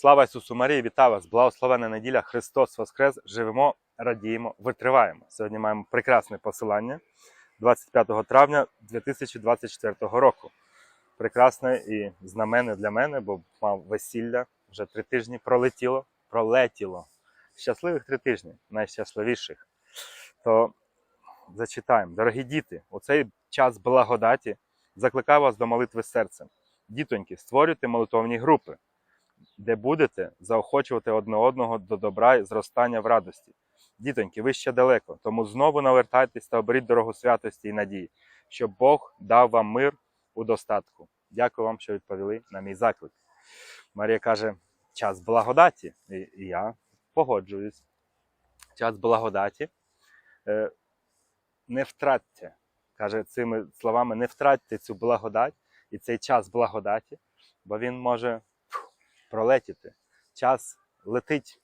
Слава Ісусу Марії, вітаю вас! Благословена неділя, Христос Воскрес! Живемо, радіємо, витриваємо. Сьогодні маємо прекрасне посилання 25 травня 2024 року. Прекрасне і знамене для мене, бо мав весілля вже три тижні пролетіло, пролетіло. Щасливих три тижні, найщасливіших. То зачитаємо. Дорогі діти, у цей час благодаті закликаю вас до молитви серцем. Дітоньки, створюйте молитовні групи, де будете заохочувати одне одного до добра і зростання в радості. Дітоньки, ви ще далеко, тому знову навертайтесь та оберіть дорогу святості і надії, щоб Бог дав вам мир у достатку. Дякую вам, що відповіли на мій заклик. Марія каже: час благодаті, і я погоджуюсь. Час благодаті. Е, Не втратьте, каже цими словами, не втратьте цю благодать і цей час благодаті, бо він може пролетіти. Час летить.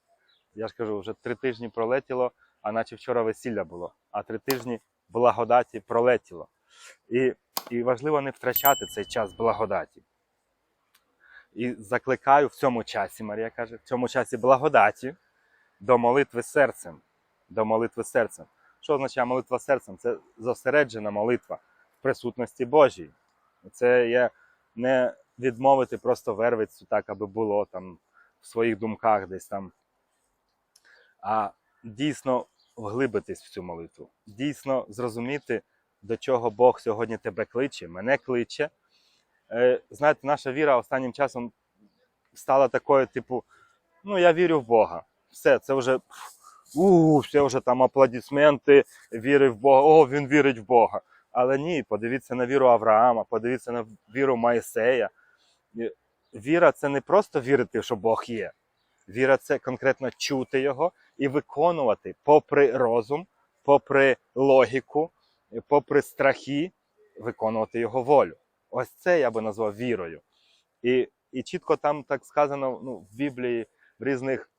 Я ж кажу, вже три тижні пролетіло, а наче вчора весілля було, а три тижні благодаті пролетіло. І, і важливо не втрачати цей час благодаті. І закликаю в цьому часі, Марія каже, в цьому часі благодаті до молитви серцем. До молитви серцем. Що означає молитва серцем? Це зосереджена молитва в присутності Божій. Це є не відмовити просто вервицю так, аби було там в своїх думках десь там, а дійсно вглибитись в цю молитву, дійсно зрозуміти, до чого Бог сьогодні тебе кличе, мене кличе. Е, знаєте, наша віра останнім часом стала такою, типу, ну я вірю в Бога. Все, це вже у, все вже там аплодисменти, віри в Бога, о, він вірить в Бога. Але ні, подивіться на віру Авраама, подивіться на віру Моїсея. Е, Віра це не просто вірити, що Бог є. Віра це конкретно чути Його і виконувати попри розум, попри логіку, попри страхи, виконувати Його волю. Ось це я би назвав вірою. І, і чітко там так сказано ну, в Біблії, в різних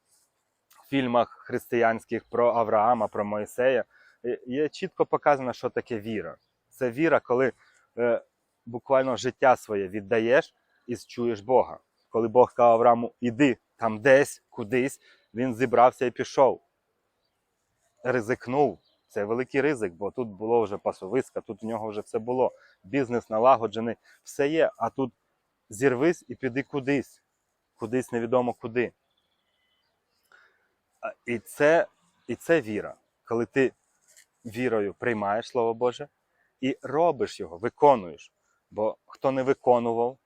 фільмах християнських про Авраама, про Моїсея, е, є чітко показано, що таке віра. Це віра, коли е, буквально життя своє віддаєш і чуєш Бога. Коли Бог сказав Аврааму, іди там десь, кудись, він зібрався і пішов. Ризикнув. Це великий ризик, бо тут було вже пасовиська, тут в нього вже все було. Бізнес налагоджений, все є. А тут зірвись і піди кудись, кудись невідомо куди. І це, і це віра, коли ти вірою приймаєш Слово Боже і робиш його, виконуєш. Бо хто не виконував,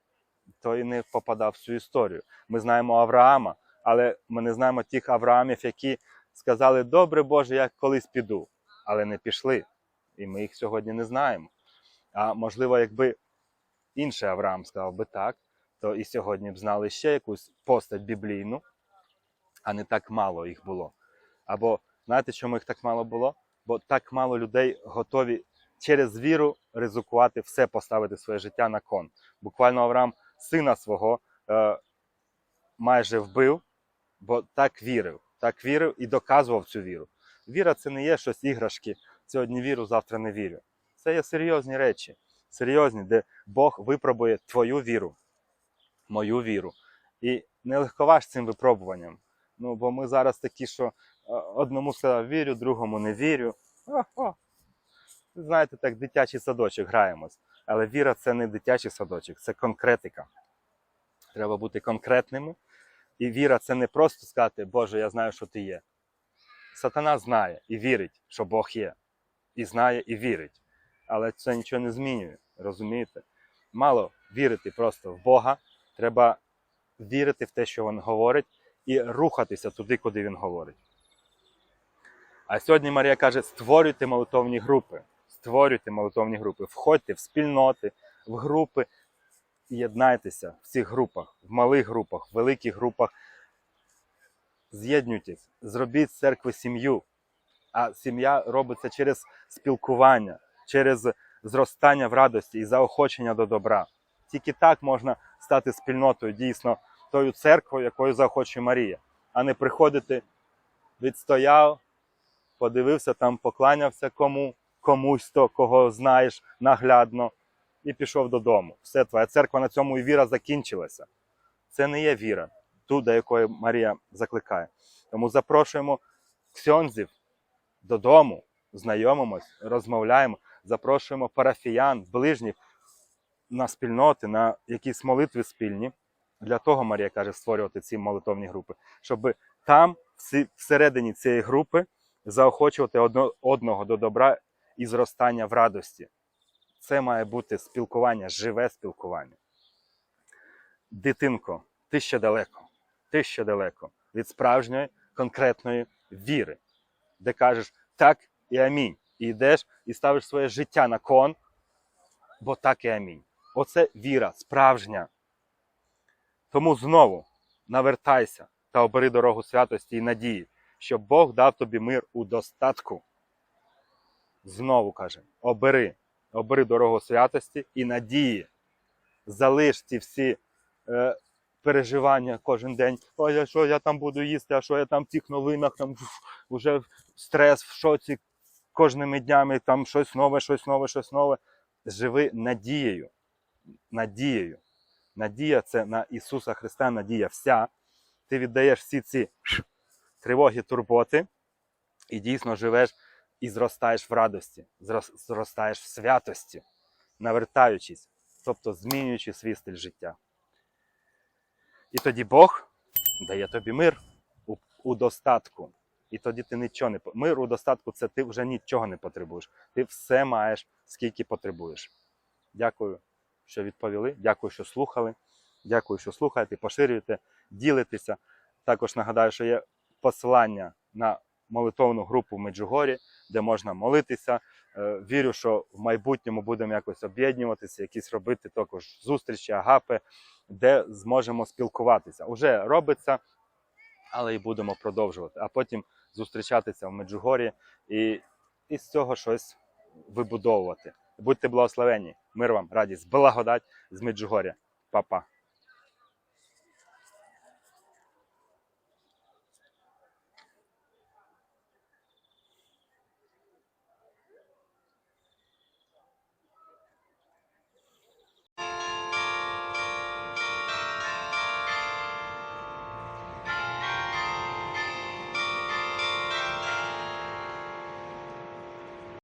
той не попадав в цю історію. Ми знаємо Авраама, але ми не знаємо тих Авраамів, які сказали, добре Боже, я колись піду, але не пішли. І ми їх сьогодні не знаємо. А можливо, якби інший Авраам сказав би так, то і сьогодні б знали ще якусь постать біблійну, а не так мало їх було. Або знаєте, чому їх так мало було? Бо так мало людей готові через віру ризикувати все поставити своє життя на кон. Буквально Авраам сина свого е, майже вбив, бо так вірив, так вірив і доказував цю віру. Віра це не є щось іграшки. Сьогодні вірю, завтра не вірю. Це є серйозні речі, серйозні, де Бог випробує твою віру, мою віру. І не легковаж цим випробуванням. Ну, бо ми зараз такі, що е, одному сказав вірю, другому не вірю. О-о. Знаєте, так дитячий садочок граємось. Але віра це не дитячий садочок, це конкретика. Треба бути конкретними. І віра це не просто сказати, Боже, я знаю, що ти є. Сатана знає і вірить, що Бог є. І знає, і вірить. Але це нічого не змінює, розумієте? Мало вірити просто в Бога. Треба вірити в те, що Він говорить, і рухатися туди, куди він говорить. А сьогодні Марія каже: створюйте молитовні групи. Створюйте молитовні групи, входьте в спільноти, в групи, єднайтеся в цих групах, в малих групах, в великих групах. З'єднуйтесь, зробіть з церкви сім'ю. А сім'я робиться через спілкування, через зростання в радості і заохочення до добра. Тільки так можна стати спільнотою, дійсно, тою церквою, якою заохочує Марія, а не приходити, відстояв, подивився там, покланявся кому, комусь то, кого знаєш наглядно, і пішов додому. Все, твоя церква на цьому і віра закінчилася. Це не є віра. ту, до якої Марія закликає. Тому запрошуємо ксьонзів додому, знайомимось, розмовляємо, запрошуємо парафіян, ближніх на спільноти, на якісь молитви спільні. Для того Марія каже створювати ці молитовні групи, щоб там, всередині цієї групи, заохочувати одного до добра і зростання в радості. Це має бути спілкування, живе спілкування. Дитинко, ти ще далеко, ти ще далеко від справжньої конкретної віри, де кажеш так і амінь. І йдеш і ставиш своє життя на кон, бо так і амінь. Оце віра справжня. Тому знову навертайся та обери дорогу святості і надії, щоб Бог дав тобі мир у достатку. Знову каже: обери, обери дорогу святості і надії. Залиш ці всі е, переживання кожен день. Ой, а що я там буду їсти, а що я там в цих новинах, там вже стрес в шоці кожними днями, там щось нове, щось нове, щось нове. Живи надією. Надією. Надія це на Ісуса Христа, надія вся. Ти віддаєш всі ці тривоги, турботи і дійсно живеш і зростаєш в радості, зростаєш в святості, навертаючись, тобто змінюючи свій стиль життя. І тоді Бог дає тобі мир у, у достатку. І тоді ти нічого не мир у достатку це ти вже нічого не потребуєш. Ти все маєш, скільки потребуєш. Дякую, що відповіли. Дякую, що слухали. Дякую, що слухаєте, поширюєте, ділитеся. Також нагадаю, що є посилання на молитовну групу в Меджугорі, де можна молитися. Е, Вірю, що в майбутньому будемо якось об'єднуватися, якісь робити також зустрічі, агапи, де зможемо спілкуватися. Уже робиться, але і будемо продовжувати. А потім зустрічатися в Меджугорі і, і з цього щось вибудовувати. Будьте благословені. Мир вам, радість, благодать з Меджугоря. Па-па.